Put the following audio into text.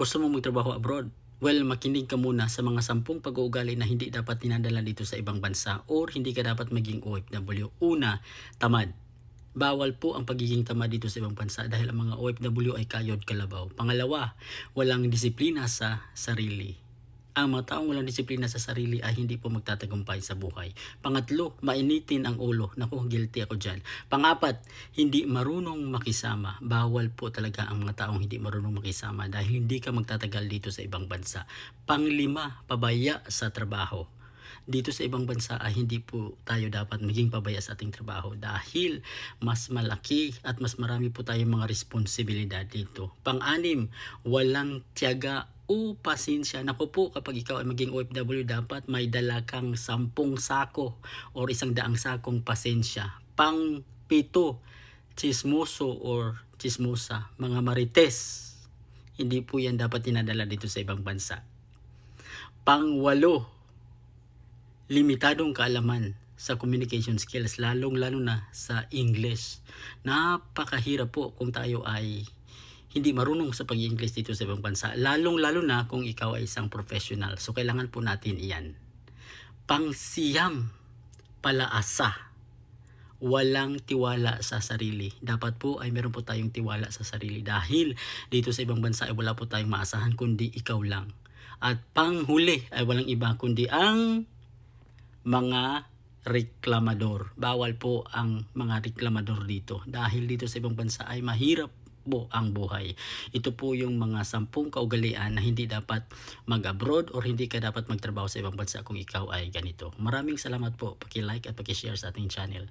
gusto mo magtrabaho abroad? Well, makinig ka muna sa mga sampung pag-uugali na hindi dapat dinadala dito sa ibang bansa or hindi ka dapat maging OFW. Una, tamad. Bawal po ang pagiging tamad dito sa ibang bansa dahil ang mga OFW ay kayod kalabaw. Pangalawa, walang disiplina sa sarili. Ang mga taong walang disiplina sa sarili ay hindi po magtatagumpay sa buhay. Pangatlo, mainitin ang ulo. Naku, guilty ako dyan. Pangapat, hindi marunong makisama. Bawal po talaga ang mga taong hindi marunong makisama dahil hindi ka magtatagal dito sa ibang bansa. Panglima, pabaya sa trabaho dito sa ibang bansa ay hindi po tayo dapat maging pabaya sa ating trabaho dahil mas malaki at mas marami po tayong mga responsibilidad dito. Pang-anim, walang tiyaga o pasensya. Naku po, kapag ikaw ay maging OFW, dapat may dala kang sampung sako or isang daang sakong pasensya. Pang-pito, chismoso or chismosa, mga marites. Hindi po yan dapat tinadala dito sa ibang bansa. Pang-walo, limitadong kaalaman sa communication skills, lalong-lalo na sa English. Napakahirap po kung tayo ay hindi marunong sa pag-English dito sa ibang bansa, lalong-lalo na kung ikaw ay isang professional. So, kailangan po natin iyan. Pangsiyam, palaasa, walang tiwala sa sarili. Dapat po ay meron po tayong tiwala sa sarili dahil dito sa ibang bansa ay wala po tayong maasahan kundi ikaw lang. At panghuli ay walang iba kundi ang mga reklamador. Bawal po ang mga reklamador dito dahil dito sa ibang bansa ay mahirap po ang buhay. Ito po yung mga sampung kaugalian na hindi dapat mag-abroad or hindi ka dapat magtrabaho sa ibang bansa kung ikaw ay ganito. Maraming salamat po. Paki-like at paki-share sa ating channel.